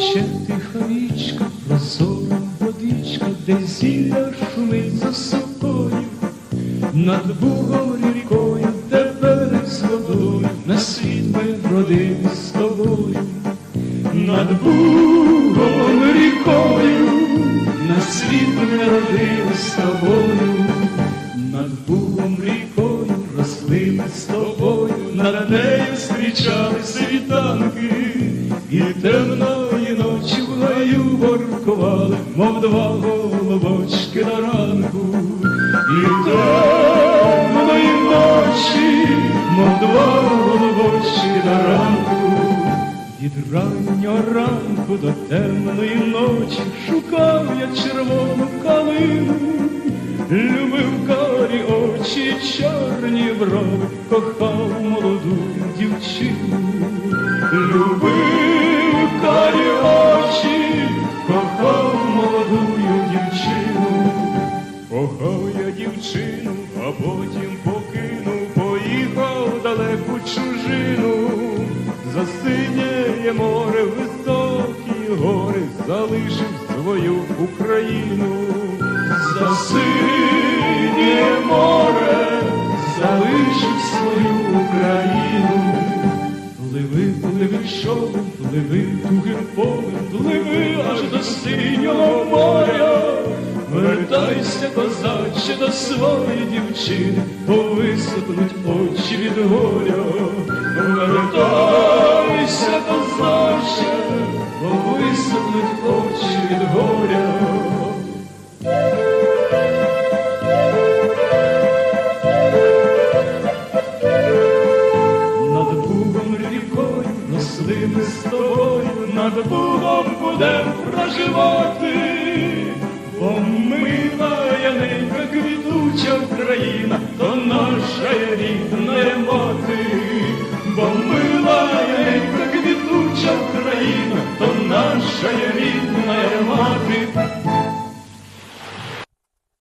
Тече тиха річка, прозора водичка, де зілля шумить за собою, над бугом рікою, де берег з водою, на світ ми родини з тобою, над бугом рікою, на світ ми родини з тобою, над бугом рікою, росли з тобою, над нею зустрічали світанки. І темної гаю мов два голубочки на ранку, і темної ночі, мов два голубочки на ранку. Від раннього ранку до темної ночі шукав я червону калину, любив карі очі, чорні брови, кохав молоду дівчину, любив потім покинув, поїхав далеку чужину. За синє море високі гори залишив свою Україну, за синє море залишив свою Україну. Пливи, пливи човен, пливи тугим полем, пливи аж до синього моря. Вертайся, козаче, до своєї дівчини, повисохнуть очі від горя. Вертайся, козаче, повисохнуть очі від горя. Над Бугом рікою росли ми з тобою, над Бугом будем проживати, Україна, то наша рідна мати, бо ми.